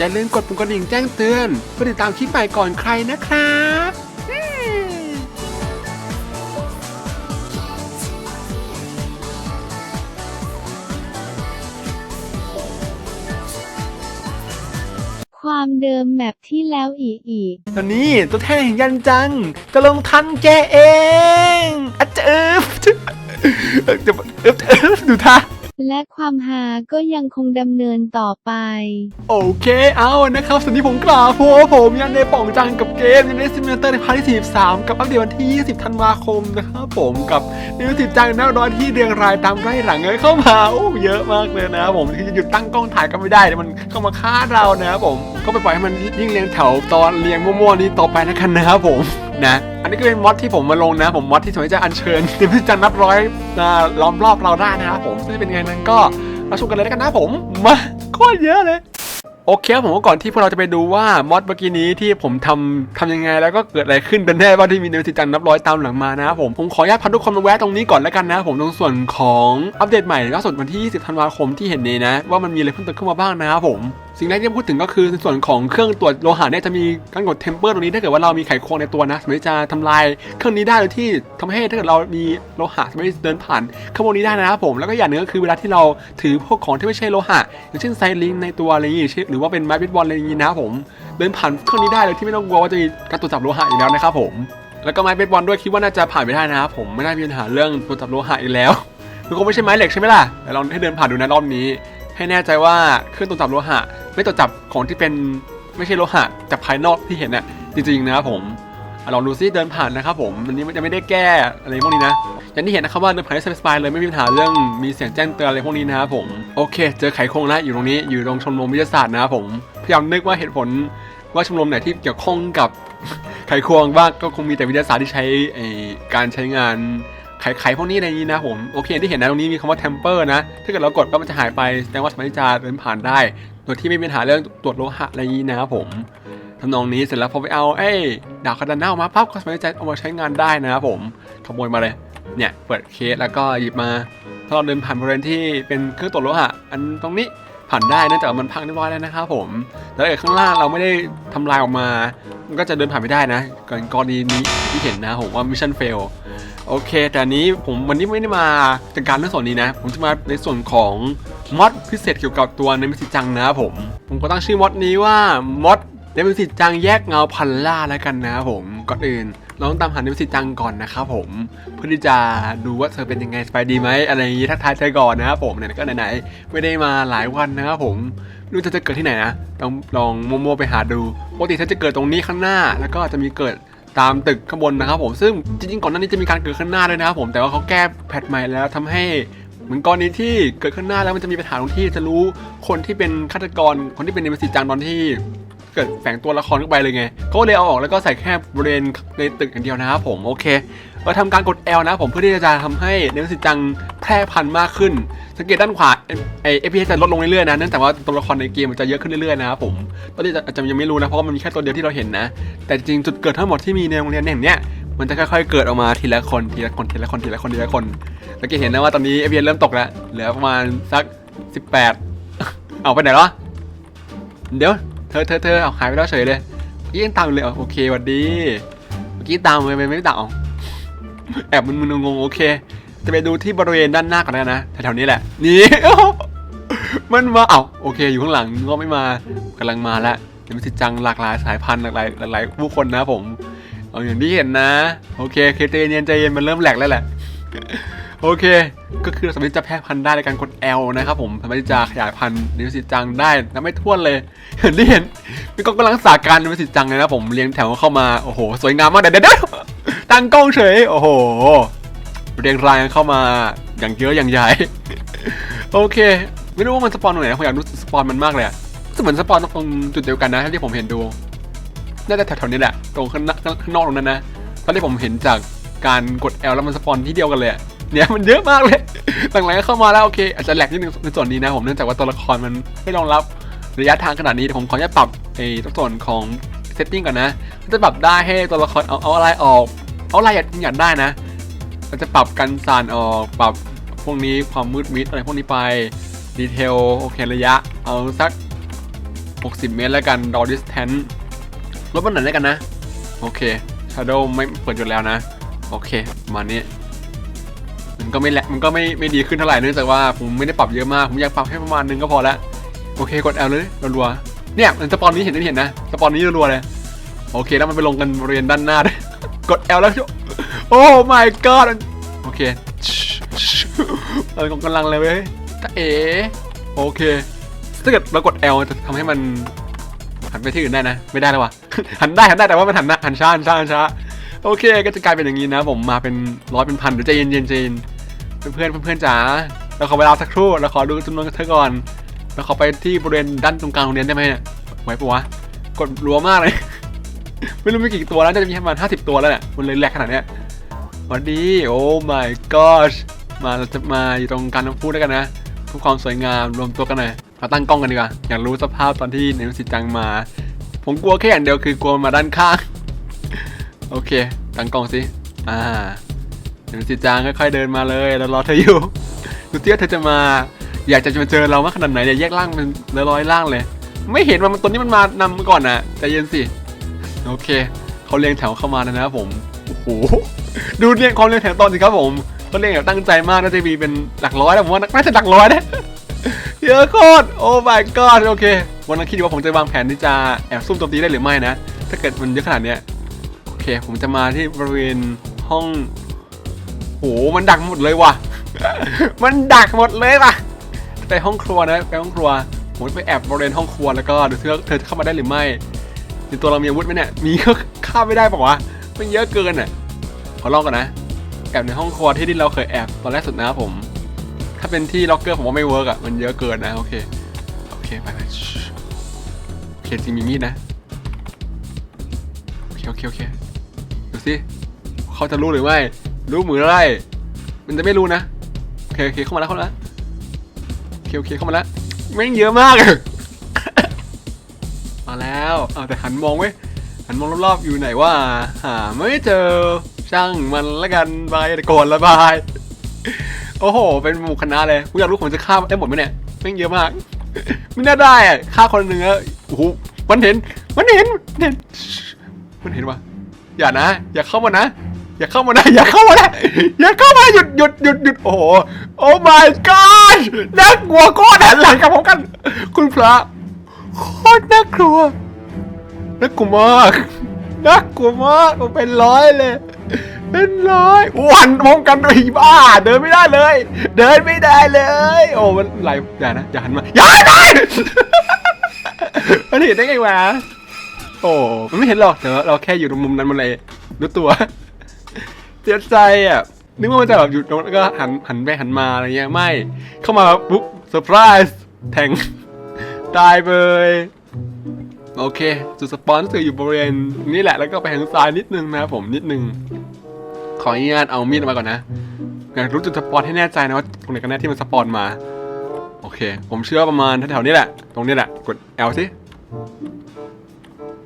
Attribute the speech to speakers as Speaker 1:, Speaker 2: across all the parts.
Speaker 1: อย่าลืมกดปุ่มกระดิ่งแจ้งเตือนเพื่อติดตามคลิปใหม่ก่อนใครนะครับอืม
Speaker 2: ความเดิมแมปที่แล้วอีกอีก
Speaker 1: ตอนนี้ตัวแทนแห่งยันจังจะลงทันแกเองอะเจิบเอิบเอิบเอิบเอิบดูท่า
Speaker 2: และความฮาก็ยังคงดำเนินต่อไป
Speaker 1: โอเคเอานะครับสวัสดีผมกล่าวเพราะว่าผมยันในป่องจังกับเกมยันในซิมูเลเตอร์ในพาร์ทที่43กับอัปเดตวันที่ 20 ธันวาคมนะครับผมกับนิวสิจังหน้าร้อนที่เรียงรายตามไร่หลังเลยเข้ามาโอ้เยอะมากเลยนะ ผมที่จะหยุดตั้งกล้องถ่ายก็ไม่ได้เดี๋ยวมันเข้ามาฆ่าเรานะครับผมก็ไปปล่อยให้มันยิ่งเรียงแถวตอนเรียงมั่วๆนี้ต่อไปนะครับผม นะ อันนี้ก็เป็นมอดที่ผมมาลงนะ ผมมอดที่สมัยจะอัญเชิญนิวสิจังนับร้อยล้อมรอบเราได้นะครับผมซึ่งเป็นไงนั้นก็มาชมกันเลยแล้วกันนะผมมาโคตรเยอะเลยโอเคครับผมก็ก่อนที่พวกเราจะไปดูว่ามอดเมื่อกี้นี้ที่ผมทำทำยังไงแล้วก็เกิดอะไรขึ้นเป็นแน่ว่าที่มีเนวสิจังนับร้อยตามหลังมานะผมผมขออนุญาตพันทุกคนมาแวะตรงนี้ก่อนแล้วกันนะผมตรงส่วนของอัปเดตใหม่ล่าสุดวันที่ 20 ธันวาคมที่เห็นนี้นะว่ามันมีอะไรเพิ่มเติมขึ้นมาบ้างนะครับผม สิ่งแรกที่จะพูดถึงก็คือในส่วนของเครื่องตรวจโลหะเนี่ยจะมีการกดเทมเปอร์ตรงนี้ถ้าเกิดว่าเรามีไขควงในตัวนะสามารถจะทำลายเครื่องนี้ได้โดยที่ทำให้ถ้าเกิดเรามีโลหะสามารถเดินผ่านเครื่องพวกนี้ได้นะครับผมแล้วก็อย่างหนึ่งก็คือเวลาที่เราถือพวกของที่ไม่ใช่โลหะ อย่างเช่นไซลิงในตัวอะไรอย่างงี้หรือว่าเป็นไม้เบสบอลอะไรอย่างงี้นะครับผมเดินผ่านเครื่องนี้ได้เลยที่ไม่ต้องกลัวว่าจะมีการตรวจจับโลหะอีกแล้วนะครับผมแล้วก็ไม้เบสบอลด้วยคิดว่าน่าจะผ่านไปได้นะครับผมไม่น่ามีปัญหาเรื่องตรวจจับโลหะอีกแล้วมันคงไม่ใช่ไม้เหล็กใช่ไหมล่ะแต่ลองให้เดินผ่านดูนะรอบนี้ ให้แน่ใจว่าเครื่องตรวจจับโลหะ ไม่ตรวจจับของที่เป็นไม่ใช่โลหะจากภายนอกที่เห็นน่ะจริงๆนะครับผมอลองดูซิเดินผ่านนะครับผมอันนี้มันจะไม่ได้แก้อะไรพวกนี้นะอย่างที่เห็นนะครับว่าเดินผ่านได้สบายๆเลยไม่มีปัญหาเรื่องมีเสียงแจ้งเตือนอะไรพวกนี้นะครับผมโอเค เจอไขควงแล้วอยู่ตรงนี้อยู่ตรงชมรมวิทยาศาสตร์นะครับผมพยายามนึกว่าเหตุผลว่าชมรมไหนที่เกี่ยวข้องกับไขควงบ้างก็คงมีแต่วิทยาศาสตร์ที่ใช้การใช้งานไขไขพวกนี้ในนี้นะผมโอเคที่เห็นนะตรงนี้มีคำว่า temper นะ ถ้าเกิดเรากดก็มันจะหายไปแสดงว่าสามารถจะเดินผ่านได้ ดยที่ไม่มีปัญหาเรื่องตรวจโลหะอะไรนี้นะครับผมทำนองนี้เสร็จแล้วพอไปเอาเอ้ยดาบคาตาน่าออกมาปั๊บก็สามารถที่จเอามาใช้งานได้นะครับผมขโมยมาเลยเนี่ยเปิดเคสแล้วก็หยิบมาถ้าเราเดินผ่านบริเวณที่เป็นเครื่องตรวจโลหะอันตรงนี้ผ่านได้เนื่องจากมันพังเรียบร้อยแล้วนะครับผมแต่ถ้าเกิดข้างล่างเราไม่ได้ทำลายออกมา มันก็จะเดินผ่านไม่ได้นะกรณีกรณีนี้ที่เห็นนะผมว่ามิชชั่นเฟล โอเค แต่อันนี้ผมวันนี้ไม่ได้มาจัดการเรื่องส่วนนี้นะ ผมจะมาในส่วนของมอดพิเศษเกี่ยวกับตัวในมิสิจังนะครับผม ผมก็ตั้งชื่อมอดนี้ว่ามอดในมิสิจังแยกเงาพันล่าแล้วกันนะครับผมก่อนอื่นเราต้องตามหาในมิสิจังก่อนนะครับผมเพื่อที่จะดูว่าเธอเป็นยังไงสบายดีไหมอะไรอย่างนี้ทักทายเธอก่อนนะครับผมเนี่ยก็ไหนๆไม่ได้มาหลายวันนะครับผมรู้เธอจะเกิดที่ไหนนะต้องลองมัวๆไปหาดูปกติเธอจะเกิดตรงนี้ข้างหน้า แล้วก็จะมีเกิด ตามตึกข้างบนนะครับผมซึ่งจริงๆก่อนหน้านี้จะมีการเกิดขึ้นหน้าด้วยนะครับผมแต่ว่าเขาแก้แพทใหม่แล้วทำให้เหมือนกรณีที่เกิดขึ้นหน้าแล้วมันจะมีปัญหาตรงที่จะรู้คนที่เป็นฆาตกรคนที่เป็นเนมสิจังตอนที่เกิดแฝงตัวละครเข้าไปเลยไงเขาก็เลยเอาออกแล้วก็ใส่แค่บริเวณในตึกอย่างเดียวนะครับผมโอเค เราทำการกด L นะผมเพื่อที่จะทำให้เนมสิจังแพร่พันธุ์มากขึ้น สังเกตด้านขวาไอเอพีจะลดลงเรื่อยๆนะเนื่องจากว่าตัวละครในเกมมันจะเยอะขึ้นเรื่อยๆนะครับผมตอนนี้อาจจะยังไม่รู้นะเพราะมันมีแค่ตัวเดียวที่เราเห็นนะ แต่จริงจุดเกิดทั้งหมดที่มีในโรงเรียนเนี่ยเนี้ยมันจะค่อยๆเกิดออกมาทีละคนทีละคนทีละคนทีละคนทีละคนสังเกตเห็นนะว่าตอนนี้เอพีเริ่มตกแล้วเหลือประมาณสัก 18 เอาไปไหนแล้วะเดี๋ยวเธอเธอเธอเอาหายไปแล้วเฉยเลยเมื่อกี้ยังตามเลยโอเควัดดีเมื่อกี้ตามไปไม่ไม่ตาม แอบมึนๆงงๆโอเค จะไปดูที่บริเวณด้านหน้าก่อนแล้วกันะแถวๆนี้แหละ นี่ มันมาเอ้าโอเค อยู่ข้างหลังก็ไม่มากำลังมาแล้วเดี๋ยวมันสิจังหลากหลายสายพันธุ์หลากหลายหลากหลายผู้คนนะผมเอาอย่างที่เห็นนะ โอเคเคใจเย็นใจเย็นมันเริ่มแหลกแล้วแหละโอเค ก็คือเราสามารถจะแพร่พันธุ์ได้ในการกด L นะครับผมสามารถจะขยายพันธุ์นิวสิจังได้นะไม่ท้วนเลยเห็นที่เห็นมีกองกำลังรักษาการนิวสิจังเลยนะผมเรียงแถวเข้ามา โอ้โห สวยงามมากเดี๋ยวเดี๋ยวเดี๋ยว ตั้งกล้องเฉย โอ้โห เรียงรายเข้ามาอย่างเยอะอย่างใหญ่ โอเค ไม่รู้ว่ามันสปอนตรงไหนนะผมอยากรู้สปอนมันมากเลยอะเหมือนสปอนตรงจุดเดียวกันนะที่ผมเห็นดู น่าจะแถวๆนี้แหละ ตรงข้างนอกตรงนั้นนะตอนที่ผมเห็นจากการกด L แล้วมันสปอนที่เดียวกันเลยเนี่ยมันเยอะมากเลยหลังๆเข้ามาแล้วโอเค อาจจะแหลกนิดนึงในส่วนนี้นะผมเนื่องจากว่าตัวละครมันไม่รองรับระยะทางขนาดนี้ผมขออนุญาตปรับไอ้ตัวส่วนของเซตติ้งก่อนนะจะปรับได้ให้ตัวละครเอาเอาอะไรออก เอาอะไรอยากอยากได้นะเราจะปรับกันสานออกปรับพวกนี้ความมืดมิดอะไรพวกนี้ไปดีเทลโอเคระยะ เอาสัก 60 เมตรแล้วกัน draw distance ลดมันหน่อยแล้วกันนะ โอเค shadow ไม่เปิดอยู่แล้วนะ โอเคมานี้มันก็ไม่แหละมันก็ไม่ไม่ดีขึ้นเท่าไหร่เนื่องจากว่าผมไม่ได้ปรับเยอะมาก ผมอยากปรับแค่ประมาณนึงก็พอแล้วโอเคกด L เลยรัวๆเนี่ยมันสปอนนี้เห็นได้เห็นนะสปอนนี้รัวๆเลยโอเคแล้วมันไปลงกันบริเวณด้านหน้าด้วย กด L แล้วโอ้ my god โอเคเออกำลังเลยเว้ยตาเอโอเคถ้าเกิดเรากด L จะทำให้มันหันไปที่อื่นได้นะ ไม่ได้แล้ววะหันได้หันได้แต่ว่ามันหันหน้าหันช้าหันช้าหันช้าโอเค ก็จะกลายเป็นอย่างนี้นะผมมาเป็นร้อยเป็นพันเดี๋ยวใจเย็นเย็นๆใจเย็นเพื่อนๆเพื่อนๆจ๋าเราขอเวลาสักครู่เราขอดูจำนวนกันเธอก่อนเราขอไปที่บริเวณด้านตรงกลางโรงเรียนได้ไหมเนี่ยไหวปะวะกดรัวมากเลย ไม่รู้มีกี่ตัวแล้วน่าจะมีประมาณห้าสิบตัวแล้วเนี่ยมันเลยแหลกขนาดเนี้ยวัสดีโอ้ my gosh มาเราจะมาอยู่ตรงการน้ำพุด้วยกันนะเพื่อความสวยงามรวมตัวกันหน่อยมาตั้งกล้องกันดีกว่าอยากรู้สภาพตอนที่เนมสิจังมา ผมกลัวแค่อย่างเดียวคือกลัวมาด้านข้าง โอเค ตั้งกล้องสิอ่าเนมสิจังค่อยๆเดินมาเลยเรารอเธออยู่ดูเตี้ยเธอจะมา อยากจะมาเจอเรามากขนาดไหนเนี่ยแยกร่างเป็นร้อยๆร่างเลย ไม่เห็นมันตัวนี้มันมานำมาก่อนนะใจเย็นสิ โอเคเขาเรียงแถวเข้ามาแล้วนะครับผมโอ้โหดูเรียงความเรียงแถวตอนสิครับผมเขาเรียงแบบตั้งใจมากน่าจะมีเป็นหลักร้อยแล้วผมว่าน่าจะหลักร้อยนะเยอะโคตรโอ้ my god โอเค วันนั้นคิดว่าผมจะวางแผนที่จะแอบซุ่มโจมตีได้หรือไม่นะ ถ้าเกิดมันเยอะขนาดเนี้ยโอเค ผมจะมาที่บริเวณห้องโหมันดักหมดเลยว่ะ มันดักหมดเลยว่ะไปห้องครัวนะไปห้องครัวผมไปแอบบริเวณห้องครัวแล้วก็ดูเธอเธอจะเข้ามาได้หรือไม่ ในตัวเรามีอาวุธไหมเนี่ย มีก็ฆ่าไม่ได้บอกว่าวะมันเยอะเกินอะ ขอลองก่อนนะ แอบในห้องครัวที่ที่เราเคยแอบตอนแรกสุดนะครับผม ถ้าเป็นที่ล็อกเกอร์ผมว่าไม่เวิร์กอะ มันเยอะเกินนะโอเค โอเคไปไปโอเคจริงมีมีดนะ โอเคโอเคโอเคดูสิเขาจะรู้หรือไม่ รู้มือไร มันจะไม่รู้นะ โอเคโอเคเข้ามาแล้วเข้ามาแล้วโอเคโอเคเข้ามาแล้วแม่งเยอะมาก มาแล้วเอาแต่หันมองไว้หันมองรอบๆอยู่ไหนว่าหาไม่เจอช่างมันละกันบายตะโกนละบายโอ้โห เป็นหมู่คณะเลยกูอยากรู้ผมจะฆ่าได้หมดไหมเนี่ยแม่งเยอะมาก ไม่น่าได้อะฆ่าคนหนึ่งอะโอ้โหมันเห็น มันเห็นเห็นมันเห็นวะอย่านะ อย่าเข้ามานะ อย่าเข้ามานะ อย่าเข้ามานะ อย่าเข้ามาหยุดหยุดหยุดหยุดโอ้โห โอ้ my god น่ากลัวโคตรหันหลังกับผมกัน คุณพระ โคตรน่ากลัวน่ากลัวมากน่ากลัวมากมันเป็นร้อยเลย เป็นร้อยวันมองกันไอ้บ้า เดินไม่ได้เลย เดินไม่ได้เลย โอ้มันไหลอย่านะอย่าหันมาอย่าหันมามันเห็นได้ไงวะโอ้มันไม่เห็นหรอกแต่ว่าเราแค่อยู่ตรงมุมนั้นมันเลยรู้ตัวเสียใจอะนึกว่ามันจะแบบอยู่ตรงแล้วก็หันหันไปหันมาอะไรเงี้ยไม่ เข้ามาปุ๊บเซอร์ไพรส์แทง ตายไปเลย โอเค จุดสปอนเซอร์อยู่บริเวณนี้แหละ แล้วก็ไปทางซ้ายนิดนึงนะผมนิดนึง ขออนุญาตเอามีดมาก่อนนะ อยากรู้จุดสปอนให้แน่ใจนะว่าตรงไหนกันแน่ที่มันสปอนมา โอเค ผมเชื่อประมาณแถวๆนี้แหละ ตรงนี้แหละ กด L สิ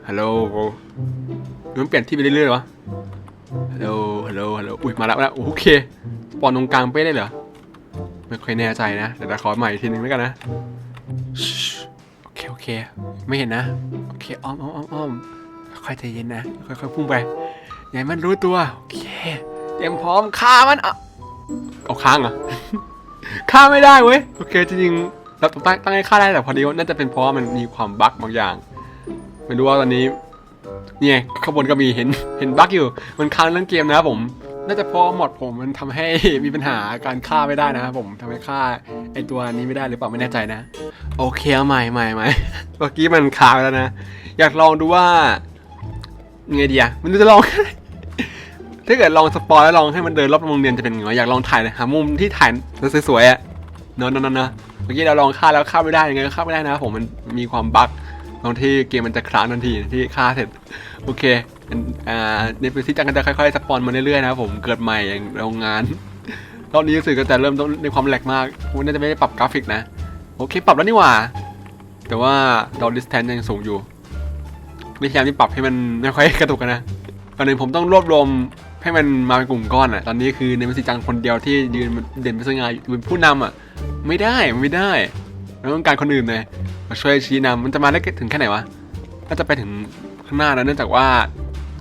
Speaker 1: ฮัลโหลมันเปลี่ยนที่ไปเรื่อยๆวะฮัลโหล ฮัลโหล ฮัลโหล อุ้ย มาแล้วมาแล้วโอเค สปอนตรงกลางเป้ได้เหรอ ไม่ค่อยแน่ใจนะ เดี๋ยวเราขอใหม่อีกทีนึงแล้วกันนะ เคโอเค ไม่เห็นนะ โอเคอ้อมอ้อมอ้อมอ้อมค่อยใจเย็นนะ ค่อยๆพุ่งไปอย่าให้มันรู้ตัว โอเค เตรียมพร้อมฆ่ามัน เอาเอาค้างเหรอฆ่าไม่ได้เว้ย โอเคจริงๆเราตั้งตั้งให้ฆ่าได้แต่พอดีว่าน่าจะเป็นเพราะมันมีความบั๊กบางอย่าง ไม่รู้ว่าตอนนี้เนี่ยข้างบนก็มีเห็นเห็นบั๊กอยู่ มันค้างเรื่องเกมนะครับผม น่าจะเพราะหมดผมมันทำให้มีปัญหาการฆ่าไม่ได้นะครับผมทำให้ฆ่าไอตัวนี้ไม่ได้หรือเปล่าไม่แน่ใจนะ โอเคเอาใหม่ใหม่ใหม่เมื่อกี้มันค้างแล้วนะ อยากลองดูว่าไงดีอะมันจะลอง ถ้าเกิดลองสปอยแล้วลองให้มันเดินรอบโรงเรียนจะเป็นไงอยากลองถ่ายหามุมที่ถ่ายสวยๆอะเนอะเนอะเนอะเนอะเมื่อกี้เราลองฆ่าแล้วฆ่าไม่ได้ยังไงก็ฆ่าไม่ได้นะผมมันมีความบั๊กตรงที่เกมมันจะค้างทันทีที่ฆ่าเสร็จ โอเค อ่าในพื้นที่จังก็จะค่อยๆสปอนมาเรื่อยๆนะครับผมเกิดใหม่อย่างโรงงานรอบนี้รู้สึกก็จะเริ่มต้นในความแหลกมากผมน่าจะไม่ได้ปรับกราฟิกนะ โอเค ปรับแล้วนี่หว่า แต่ว่าดอ distance ยังสูงอยู่วิธีการที่ปรับให้มันไม่ค่อยกระตุกกันนะก่อนหนึ่งผมต้องรวบรวมให้มันมาเป็นกลุ่มก้อนอะ ตอนนี้คือในมิสิจังคนเดียวที่ยืนเด่นเป็นสง่ายเป็นผู้นำอะ ไม่ได้มันไม่ได้ไม่ต้องการคนอื่นเลยมาช่วยชี้นำมันจะมาได้ถึงแค่ไหนวะน่าจะไปถึงข้างหน้านะเนื่องจากว่า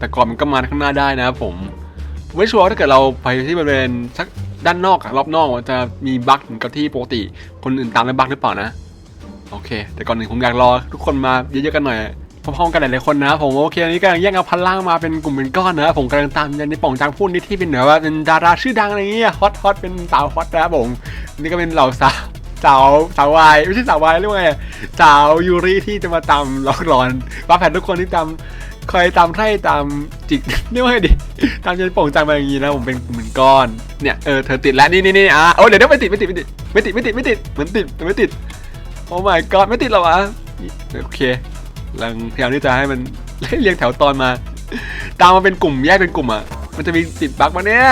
Speaker 1: แต่ก่อนมันก็มาข้างหน้าได้นะครับผมผมไม่ชัวร์ว่าถ้าเกิดเราไปที่บริเวณสักด้านนอกรอบนอกจะมีบั๊กเหมือนกับที่ปกติ คนอื่นตามแล้วบั๊กหรือเปล่านะ โอเค แต่ก่อนหนึ่งผมอยากรอทุกคนมาเยอะๆกันหน่อยพร้อมๆกันหลายๆคนนะผมโอเคอันนี้กำลังแยกเอาพันล่างมาเป็นกลุ่มเป็นก้อนนะผมกำลังตามยันในป่องจางพูดนี่ที่เป็นแบบว่าเป็นดาราชื่อดังอะไรเงี้ยฮอตฮอตเป็นสาวฮอตนะบผมนี่ก็เป็นเหล่าสาวสาวสาววายไม่ใช่สาววายเรียกว่าไงสาวยูริที่จะมาตามล็อกรอนป้าแผ่นทุกคนที่ตาม คอยตามไถ่ตามจิกเรียกว่าไงดิตามยันป่องจางมาอย่างงี้นะผมเป็นกลุ่มเป็นก้อนเนี่ยเออเธอติดแล้วนี่นี่นี่อะโอ้เดี๋ยวเดี๋ยวไม่ติดไม่ติดไม่ติดไม่ติดไม่ติดไม่ติดเหมือนติดแต่ไม่ติดโอ้ my god ไม่ติดหรอวะโอเคกำลังพยายามที่จะให้มันเรียงแถวตอนมา ตามมาเป็นกลุ่มแยกเป็นกลุ่มอะมันจะมีติดบั๊กมาเนี่ย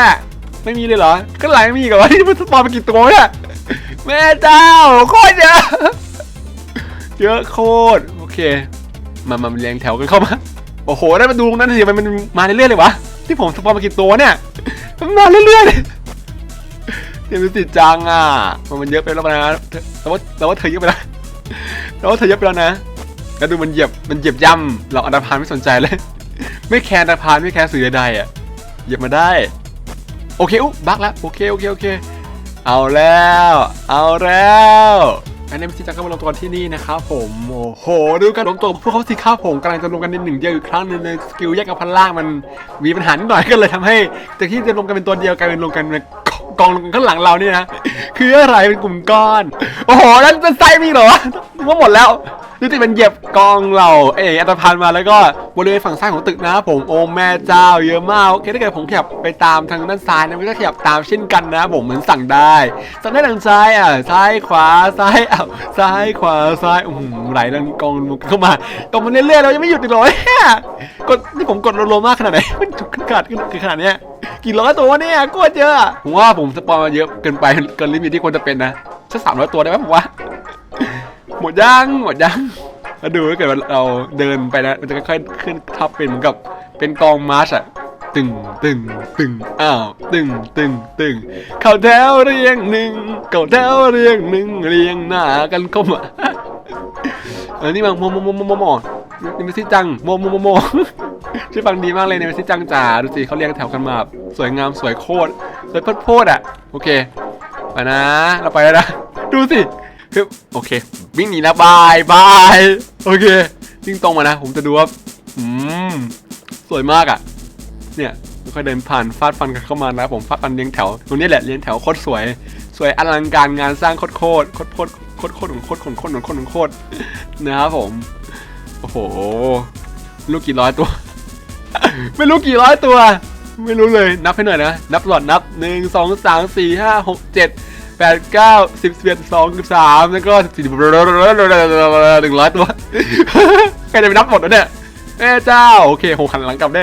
Speaker 1: ไม่มีเลยเหรอ ก็หลายไม่มีกับว่าที่มันสปอนมากี่ตัวเนี่ยแม่เจ้าโคตรเยอะเยอะโคตรโอเค มามาเรียงแถวกันเข้ามาโอ้โหได้มาดูตรงนั้นสิมันมันมาเรื่อยๆเลยวะ ที่ผมสปอนมากี่ตัวเนี่ย มันมาเรื่อยๆเลยเดี๋ยวมันติดจังอะมันมันเยอะไปแล้วนะแต่ว่าแต่ว่าเธอเยอะไปแล้วแต่ว่าเธอเยอะไปแล้วนะ แล้วดูมันเหยียบ มันเหยียบย่ำเราอันดาพานไม่สนใจเลย ไม่แคร์อันดาพานไม่แคร์สื่อใดๆอะ เหยียบมาได้ โอเคอุ๊บบักแล้ว โอเค โอเค โอเค เอาแล้ว เอาแล้ว อันนี้พี่จะเข้ามาลงตัวที่นี่นะครับผมโอ้โหดูการลงตัวพวกเขาสิครับผมกำลังจะลงกันในหนึ่งเดียวอีกครั้งหนึ่งในสกิลแยกกับพันล่างมันมีปัญหานิดหน่อยก็เลยทำให้จากที่จะลงกันเป็นตัวเดียวกลายเป็นลงกันเป็นกองข้างหลังเราเนี่ยนะคืออะไรเป็นกลุ่มก้อน โอ้โหนั่นเป็นไซมีเหรอวะนึกว่าหมดแล้ว ดูสิมันเหยียบกองเราเอออัตพันมาแล้วก็บริเวณฝั่งซ้ายของตึกนะครับผมโอ้แม่เจ้าเยอะมากโอเคถ้าเกิดผมขยับไปตามทางด้านซ้ายนะมันก็ขยับตามเช่นกันนะผมเหมือนสั่งได้สั่งได้ทางซ้ายอะซ้ายขวาซ้ายอ้าวซ้ายขวาซ้ายอืมไหลดังกองเข้ามาตรงมันเรื่อยๆเรายังไม่หยุดอีกเหรอยกดนี่ผมกดรัวๆมากขนาดไหนมันจุกขนาดขนาดเนี้ยกี่ร้อยตัววะเนี่ยโคตรเยอะอะผมว่าผมสปอยมาเยอะเกินไปเกินลิมิตที่ควรจะเป็นนะสักสามร้อยตัวได้ไหมผมว่า หมดยังหมดยังแล้วดูถ้าเกิดว่าเราเดินไปนะมันจะค่อยๆขึ้นท็อปเป็นเหมือนกับเป็นกองมาร์ชอะตึงตึงตึงอ้าวตึงตึงตึงเข้าแถวเรียงหนึ่งเข้าแถวเรียงหนึ่งเรียงหน้ากันเข้ามาเออนี่มันโมโมโมโมโมโมนี่มันซิจังโมโมโมโมชื่อฟังดีมากเลยเนี่ยมันซิจังจ๋าดูสิเขาเรียงแถวกันมาสวยงามสวยโคตรสวยโพดโพดอะโอเคไปนะ เราไปแล้วนะ ดูสิโอเค วิ่งหนีนะบายบายโอเควิ่งตรงมานะ ผมจะดูว่าอืมสวยมากอะ เนี่ยค่อยเดินผ่านฟาดฟันกันเข้ามานะผมฟาดฟันเรียงแถวตรงนี้แหละเรียงแถวโคตรสวย สวยอลังการงานสร้างโคตรโคตรโคตรโคตรโคตรโคตรของโคตรของโคตรของโคตรของโคตรนะครับผมโอ้โหไม่รู้กี่ร้อยตัว ไม่รู้กี่ร้อยตัว ไม่รู้เลยนับให้หน่อยนะ นับหลอดนับหนึ่งสองสามสี่ห้าหกเจ็ด แปดเก้าสิบสิบเอ็ดสองสิบสามแล้วก็สี่สิบหนึ่งร้อยตัวใครจะไปนับหมดวะเนี่ยแม่เจ้าโอเคผมหันหลังกลับได้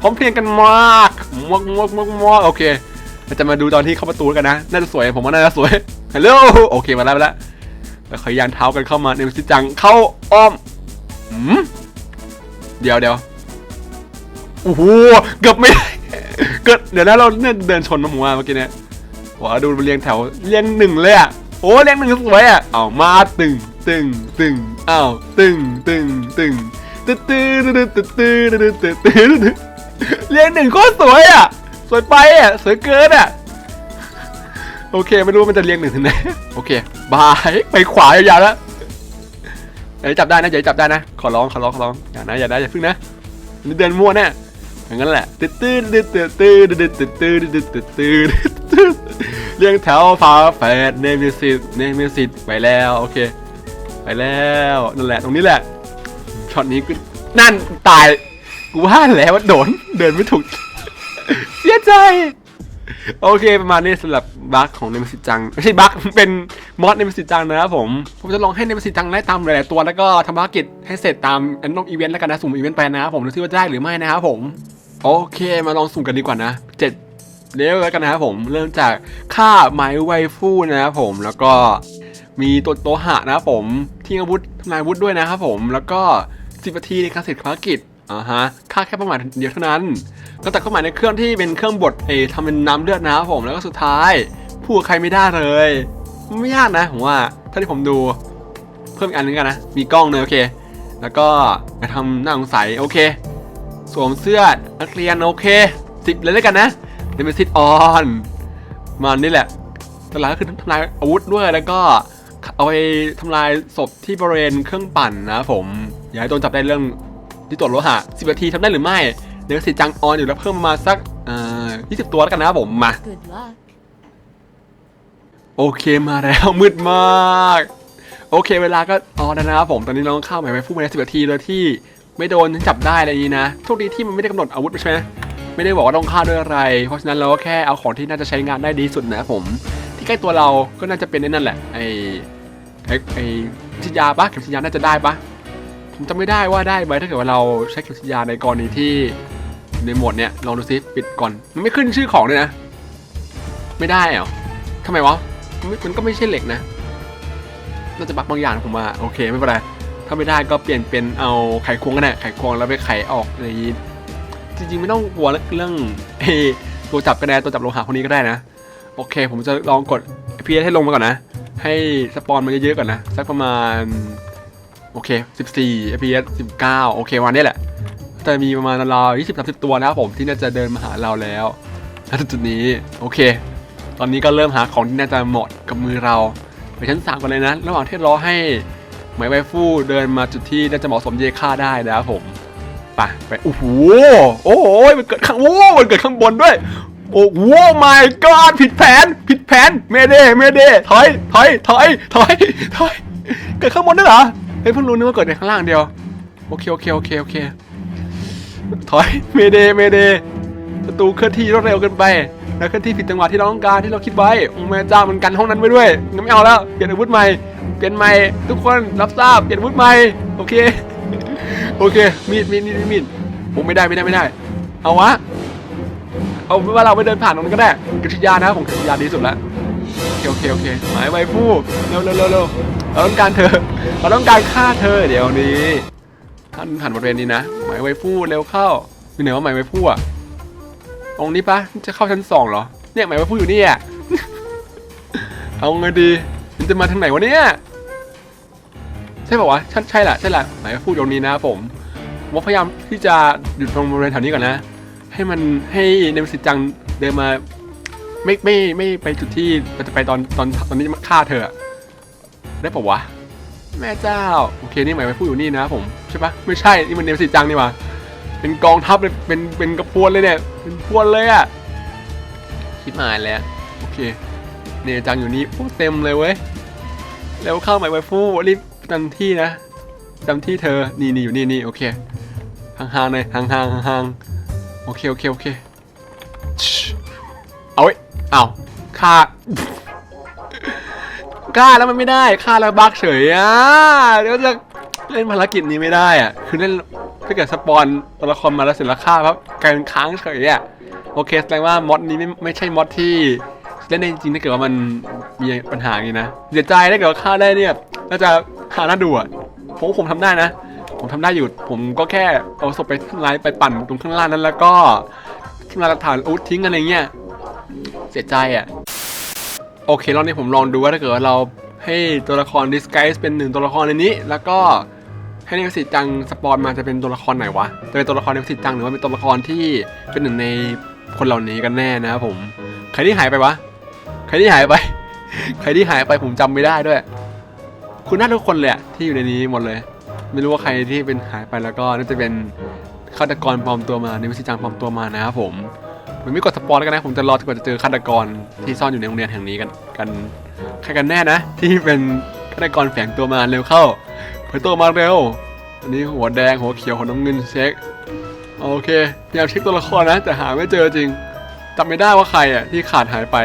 Speaker 1: พร้อมเพรียงกันมากมากมากมากมากโอเคเราจะมาดูตอนที่เข้าประตูกันนะน่าจะสวยผมว่าน่าจะสวยฮัลโหลโอเคมาแล้วมาแล้วแล้วขยานเท้ากันเข้ามาในมิสจังเข้าอ้อมอืมเดี๋ยวเดี๋ยวโอ้โหเกือบไม่ได้เกิดเดี๋ยวนะเราเนี่ยเดินชนมาหมูมาเมื่อกี้เนี่ย ว้าดูเรียงแถวเรียงหนึ่งเลยอะโอ้เรียงหนึ่งสวยอะเอามาตึงตึงตึงอ้าวตึงตึงตึงตึ๊ดตึ๊ดตึ๊ดตึ๊ดตึ๊ดตึ๊ดตึ๊ดตึ๊ดตึ๊ดเรียงหนึ่งโคตรสวยอะสวยไปอะสวยเกินอะโอเคไม่รู้มันจะเรียงหนึ่งถึงไหนโอเคบายไปขวายาวๆแล้วอย่าจับได้นะอย่าจับได้นะ ขอร้องขอร้องขอร้องอย่านะอย่าได้อย่าพึ่งนะนนี่เดินมั่วแน่ อย่างนั้นแหละตื้อตื้อตื้อตื้อตื้อตื้อตื้อตื้อตื้อตื้อตื้อเรียงแถวฟ้าแฝดเนมิสิตเนมิสิตไปแล้วโอเค ไปแล้วนั่นแหละตรงนี้แหละช็อตนี้ก็นั่นตายกูว่าแล้วว่าโดนเดินไม่ถูกเสียใจ โอเคประมาณนี้สำหรับบั๊กของเนมิสิจังไม่ใช่บั๊กเป็นมอสเนมิสิจังนะครับผม ผมจะลองให้เนมิสิจังไล่ตามหลายๆตัวแล้วก็ทำภารกิจให้เสร็จตามแอนนองอีเวนต์แล้วกันนะสุ่มอีเวนต์ไปนะครับผมดูซิว่าจะได้หรือไม่นะครับผม โอเคมาลองสุ่มกันดีกว่านะเจ็ดเลเวลแล้วกันนะครับผมเริ่มจากค่าไม้ไวฟู่นะครับผมแล้วก็มีตัวโตหะนะครับผมทิ้งอาวุธทำลายอาวุธด้วยนะครับผมแล้วก็สิบนาทีในการเสร็จภารกิจอ่าฮะค่าแค่ประมาณเดียวเท่านั้น ก็ตัดเข้ามาในเครื่องที่เป็นเครื่องบดเอทำเป็นน้ำเลือดนะครับผมแล้วก็สุดท้ายพูดใครไม่ได้เลย ไม่ยากนะผมว่าถ้าที่ผมดูเพิ่มอีกอันนึงกันนะ มีกล้องเลยโอเค แล้วก็ไปทำหน้าสงสัยโอเค สวมเสื้อนักเรียนโอเคสิบเลยแล้วกันนะเดมซิตออนมานี่แหละตอนหลังก็คือทำลายอาวุธด้วยแล้วก็เอาไปทำลายศพที่บริเวณเครื่องปั่นนะผม อย่าให้โดนจับได้เรื่องที่ตรวจโลหะสิบนาทีทำได้หรือไม่เดมซิตจังออนอยู่แล้วเพิ่มมาสักอ่ายี่สิบตัวแล้วกันนะผมมาโอเคมาแล้วมืดมาก โอเคเวลาก็ออนนะครับผมตอนนี้เราต้องเข้าหมายไปฟู่ภาในสิบนาทีโดยที่ ไม่โดนจับได้อะไรอย่างนี้นะโชคดีที่มันไม่ได้กำหนดอาวุธใช่ไหมไม่ได้บอกว่าต้องฆ่าด้วยอะไร เพราะฉะนั้นเราก็แค่เอาของที่น่าจะใช้งานได้ดีสุดนะผม ที่ใกล้ตัวเราก็น่าจะเป็นไอ้นั่นแหละไอ้ไอ้ไอ้ฉีดยาปะเข็มฉีดยาน่าจะได้ปะผมจำไม่ได้ว่าได้ไหมถ้าเกิดว่าเราใช้เข็มฉีดยาในกรณีที่ในหมดเนี้ยลองดูซิปิดก่อนมันไม่ขึ้นชื่อของเลยนะ ไม่ได้เหรอทำไมวะมันมันก็ไม่ใช่เหล็กนะน่าจะบักบางอย่างผมว่าโอเคไม่เป็นไร ถ้าไม่ได้ก็เปลี่ยนเป็นเอาไขควงก็ได้ไขควงแล้วไปไขออกอะไรอย่างนี้จริงๆไม่ต้องกลัวเรื่องเอตัวจับกระแดตัวจับโลหะพวกนี้ก็ได้นะ โอเค ผมจะลองกดพีให้ลงมาก่อนนะ ให้สปอนมันเยอะๆก่อนนะสักประมาณโอเค 14 FPS 19 โอเควันนี้แหละจะมีประมาณราวๆ20 30ตัวนะครับผมที่น่าจะเดินมาหาเราแล้วณจุดนี้โอเค ตอนนี้ก็เริ่มหาของที่น่าจะเหมาะกับมือเราไปชั้นสามกันเลยนะ ระหว่างที่รอให้ หมไวฟู่เดินมาจุดที่น่าจะเหมาะสมเยค่าได้นะครับผมไปไปโอ้โหโอ้โหมันเกิดข้างโอ้มันเกิดข้างบนด้วย โอ้โห my god ผิดแผน ผิดแผนเมเดเมเดถอยถอยถอยถอยถอยเกิดข้างบนด้วยเหรอเฮ้ยเพิ่งรู้นึกว่าเกิดในข้างล่างเดียวโอเคโอเคโอเคโอเคถอยเมเดเมเดประตูเคลื่อนที่รวดเร็วเกินไปแล้วเคลื่อนที่ผิดจังหวะที่เราต้องการที่เราคิดไว้องแม่เจ้ามันกันห้องนั้นไว้ด้วยงั้นไม่เอาแล้วเปลี่ยนอาวุธใหม่ เปลี่ยนใหม่ทุกคนรับทราบเปลี่ยนอาวุธใหม่โอเคโอเคมีดมีดมีดมีดผมไม่ได้ไม่ได้ไม่ได้ เอาวะเอาเป็นว่าเราไปเดินผ่านตรงนั้นก็ได้กระชิยานะผมกระชิยาดีสุดแล้วโอเคโอเคโอเคหมายไว้ผู้เร็วเร็วเร็วเร็วเราต้องการเธอเราต้องการฆ่าเธอเดี๋ยวนี้ท่านหันบริเวณนี้นะหมายไว้ผู้เร็วเข้าอยู่ไหนว่าหมายไว้ผู้อะตรงนี้ปะจะเข้าชั้นสองเหรอเนี่ยหมายไว่าผู้อยู่นี่อะเอาไงดี จะมาทางไหนวะเนี่ย ใช่ป่าวะใช่ใช่แหละใช่แหละหมายว่าผู้ตรงนี้นะผมผมว่าพยายามที่จะหยุดตรงบริเวณแถวนี้ก่อนนะ ให้มันให้เนมสิจังเดินมา ไม่ไม่ไม่ไปจุดที่เราจะไปตอนตอนตอนนี้มาฆ่าเธอได้ป่าวะ แม่เจ้า โอเคนี่หมายว่าผู้อยู่นี่นะผมใช่ปะไม่ใช่นี่มันเนมสิจังนี่ว่าเป็นกองทัพเลยเป็นเป็นกระพวนเลยเนี่ยเป็นพวนเลยอะคิดมาแล้วโอเคเนจังอยู่นี่โอ้เต็มเลยเว้ย แล้วเข้าหมายไวฟูรีบจำที่นะจำที่เธอนี่นี่อยู่นี่นี่โอเคห่างๆเลยห่างๆห่างๆโอเคโอเคโอเคเอาไว้เอาฆ่าฆ่าแล้วมันไม่ได้ฆ่าแล้วบักเฉยอะเดี๋ยวจะเล่นภารกิจนี้ไม่ได้อะคือเล่นถ้าเกิดสปอนตัวละครมาแล้วเสร็จแล้วฆ่าครับกลายเป็นค้างเฉยอะโอเคแสดงว่ามอดนี้ไม่ไม่ใช่มอดที่ เล่นได้จริงถ้าเกิดว่ามันมีปัญหาอย่างนี้นะเสียใจถ้าเกิดว่าฆ่าได้เนี่ยน่าจะหาหน้าดูอะผมว่าผมทำได้นะ ผมทำได้อยู่ ผมก็แค่เอาศพไปทำลายไปปั่นตรงข้างล่างนั้นแล้วก็ทำลายหลักฐานอุดทิ้งอะไรเงี้ยเสียใจอะโอเครอบนี้ผมลองดูว่าถ้าเกิดว่าเราให้ตัวละคร disguise เป็นหนึ่งตัวละครในนี้ แล้วก็ให้เนวสิตจังสปอนมาจะเป็นตัวละครไหนวะจะเป็นตัวละครเนวสิตจังหรือว่าเป็นตัวละครที่เป็นหนึ่งในคนเหล่านี้กันแน่นะครับผมใครที่หายไปวะ ใครที่หายไป ใครที่หายไปผมจำไม่ได้ด้วย คุณน่าทุกคนเลยอะที่อยู่ในนี้หมดเลย ไม่รู้ว่าใครที่เป็นหายไปแล้วก็น่าจะเป็นฆาตกรปลอมตัวมาเนวสิตจังปลอมตัวมานะครับผมผมไม่กดสปอนแล้วกันนะผมจะรอจนกว่าจะเจอฆาตกรที่ซ่อนอยู่ในโรงเรียนแห่งนี้กันกันใครกันแน่นะ ที่เป็นฆาตกรแฝงตัวมาเร็วเข้าเผยตัวมาเร็วอันนี้หัวแดงหัวเขียวหัวน้ำเงินเช็คโอเคพยายามเช็คตัวละครนะ แต่หาไม่เจอจริงจำไม่ได้ว่าใครอะที่ขาดหายไป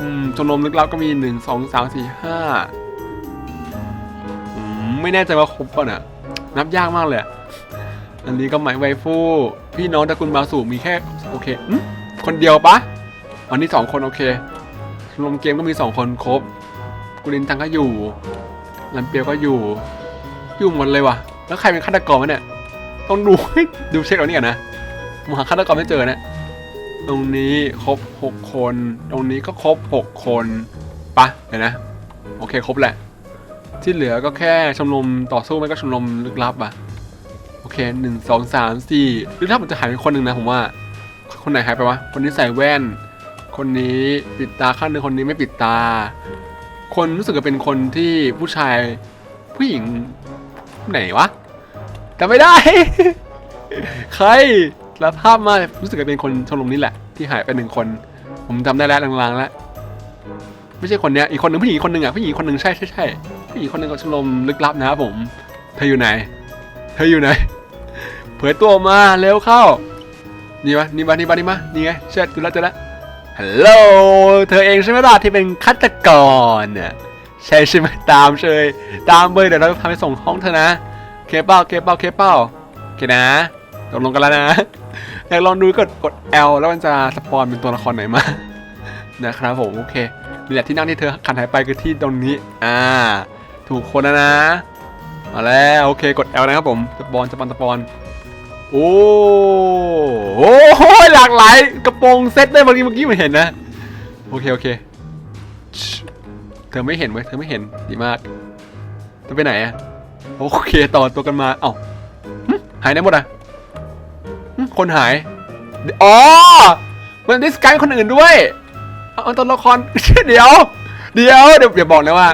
Speaker 1: อืมชมรมลึกลับก็มีหนึ่งสองสามสี่ห้าไม่แน่ใจว่าครบป่ะน่ะนับยากมากเลยอันนี้ก็หมายไวฟู่พี่น้องตระกูลบาสูมีแค่โอเคอคนเดียวปะวันนี้สองคนโอเคชมรมเกมก็มีสองคนครบกุลินตังก็อยู่ลันเปียวก็อยู่ อยู่หมดเลยว่ะ แล้วใครเป็นฆาตกรวะเนี่ย ต้องดูดูเช็คเอานี่ก่อนนะมหาฆาตกรไม่เจอเนี่ย ตรงนี้ครบหกคน ตรงนี้ก็ครบหกคนปะเดี๋ยวนะ โอเคครบแหละ ที่เหลือก็แค่ชมรมต่อสู้ไม่ก็ชมรมลึกลับอะโอเคหนึ่งสองสามสี่ลึกลับมันจะหายไปคนหนึ่งนะผมว่า คนไหนหายไปวะ คนนี้ใส่แว่น คนนี้ปิดตาข้างนึงคนนี้ไม่ปิดตา คนรู้สึกจะเป็นคนที่ผู้ชายผู้หญิงไหนวะจำไม่ได้ ใคร รับภาพมารู้สึกจะเป็นคนชมรมนี้แหละ ที่หายไปหนึ่งคน ผมจำได้แล้วลางๆแล้วไม่ใช่คนเนี้ยอีกคนหนึ่งผู้หญิงคนหนึ่งอะผู้หญิงคนหนึ่งใช่ใช่ใช่ผู้หญิงคนหนึ่งกับชมรมลึกลับนะครับผม เธออยู่ไหน เธออยู่ไหน เผยตัวมาเร็วเข้า นี่ปะนี่ปะนี่ปะนี่ปะนี่ไงเชิดกูแล้วเจอแล้วฮัลโหลเธอเองใช่ไหมล่ะที่เป็นฆาตกรเนี่ยใช่ใช่ไหมตามเชยตามเบอร์เดี๋ยวเราทำไปส่งห้องเธอนะ เคเป้าเคเป้าเคเป้าโอเคนะ ตกลงกันแล้วนะอยากลองดูกดกด L แล้วมันจะสปอนเป็นตัวละครไหนมา นะครับผมโอเคนี่แหละที่นั่งที่เธอขันหายไปคือที่ตรงนี้ อ่า ถูกคนแล้วนะ มาแล้วโอเคกด L นะครับผมสปอนสปอนสปอนโอ้โหหลากหลายกระโปรงเซ็ตได้เมื่อกี้เมื่อกี้มันเห็นนะ โอเคโอเค เธอไม่เห็นเว้ยเธอไม่เห็นดีมากเธอไปไหนอะโอเคต่อตัวกันมา เอ้าหายไหนหมดอะ คนหาย อ๋อ มันดิสการคนอื่นด้วย เอาตัวละคร เดี๋ยว เดี๋ยว เดี๋ยวอย่าบอกนะว่า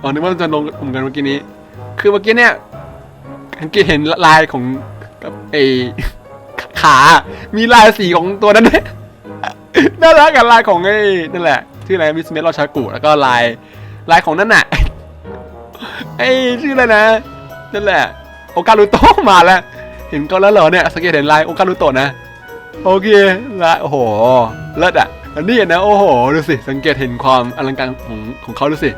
Speaker 1: อ๋อ นึกว่าจะลงกลุ่มกันเมื่อกี้นี้ คือเมื่อกี้เนี่ยสังเกตเห็นลายของไอขา มีลายสีของตัวนั้นด้วยน่ารักกับลายของไอ้นั่นแหละ ชื่ออะไรมิสเมลราชากุแล้วก็ลายลายของนั่นน่ะไอ้ชื่ออะไรนะ นั่นแหละ โอกาลุโตะมาแล้ว ห็นก็แล้วเหรอเนี่ยสังเกตเห็นลายโอกาลุโตะนะโอเคลายโอ้โหเลิศอะอันนี้นะโอ้โหดูสิสังเกตเห็นความอลังการของของเขาดูสิ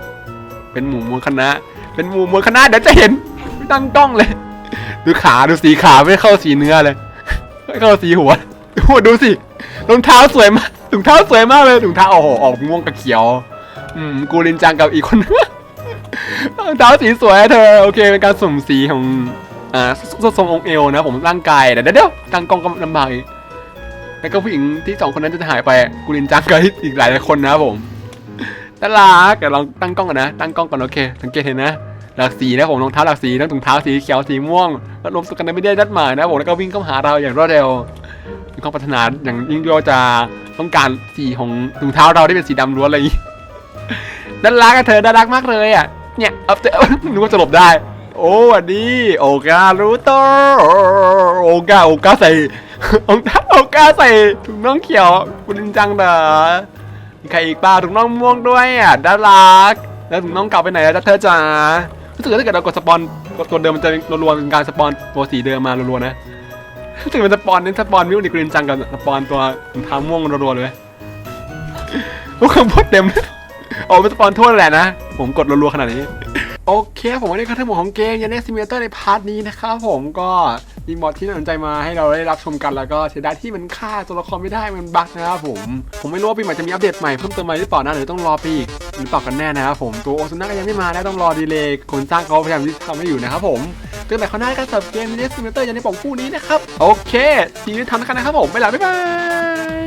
Speaker 1: เป็นหมู่มวลคณะ เป็นหมู่มวลคณะเดี๋ยวจะเห็นไม่ตั้งกล้องเลยดูขาดูสีขาไม่เข้าสีเนื้อเลยไม่เข้าสีหัวหัวดูสิรองเท้าสวยมากถุงเท้าสวยมากเลยถุงเท้าโอ้โหออกม่วงกับเขียว อืมกูรินจังกับอีกคนรองเท้าสีสวยเธอ โอเคเป็นการสมสีของ อ่าทรงองค์เอวนะ ผมร่างกายเดี๋ยวเดี๋ยวตั้งกล้องก็ลำบากอีกแล้วก็ผู้หญิงที่สองคนนั้นจะหายไปกูรินจังกับอีกหลายหลายคนนะครับผมน่ารักเดี๋ยวลองตั้งกล้องก่อนนะตั้งกล้องก่อนโอเคสังเกตเห็นนะหลากสีนะผมรองเท้าหลากสีทั้งถุงเท้าสีเขียวสีม่วงแล้วรวมกันไม่ได้นัดหมายนะผมแล้วก็วิ่งเข้าหาเราอย่างรวดเร็วมีความปรารถนาอย่างยิ่งยวจะต้องการสีของถุงเท้าเราที่เป็นสีดำล้วนอะไรอย่างนี้น่ารักอะเธอน่ารักมากเลยอะเนี่ยเอาเธอนึกว่าจะหลบได้ โอ้วันนี้ โอกาลูโตโอกาโอกาใส่รองเท้าโอกาใส่ถุงน่องเขียวคุณจริงจังเด้อมีใครอีกปล่าถุงน่องม่วงด้วยอะน่ารัก แล้วถุงน่องเก่าไปไหนแล้วเธอจ๋ารู้สึกว่าถ้าเกิดเรากดสปอนกดตัวเดิมมันจะรัวๆเป็นการสปอนตัวสีเดิมมารัวๆนะรู้สึกมันสปอนเน้นสปอนมิวนิกรีนจังกับสปอนตัวถุงเท้าม่วงรัวๆเลยพวกคำพูดเต็มโอ้เป็นสปอนทั่วแหละนะ ผมกดรัวๆขนาดนี้ โอเคผมวันนี้คือทั้งหมดของเกมยันเนสซิมิเตอร์ในพาร์ทนี้นะครับผมก็มีมอดที่น่าสนใจมาให้เราได้รับชมกันแล้วก็เสียดายที่มันฆ่าตัวละครไม่ได้มันบั๊กนะครับผม ผมไม่รู้ว่าปีใหม่จะมีอัปเดตใหม่เพิ่มเติมมาหรือเปล่านะหรือต้องรอปีอีกหรือเปล่ากันแน่นะครับผมตัวโอซุน่าก็ยังไม่มานะต้องรอดีเลย์คนสร้างเขาพยายามที่ทำให้อยู่นะครับผมเจอกันใหม่คราวหน้ากันสำหรับเกมยันเนสซิมิเตอร์ยันในป่องคู่นี้นะครับโอเคทีนี้ทำกันนะครับผมไปแล้วบ๊ายบาย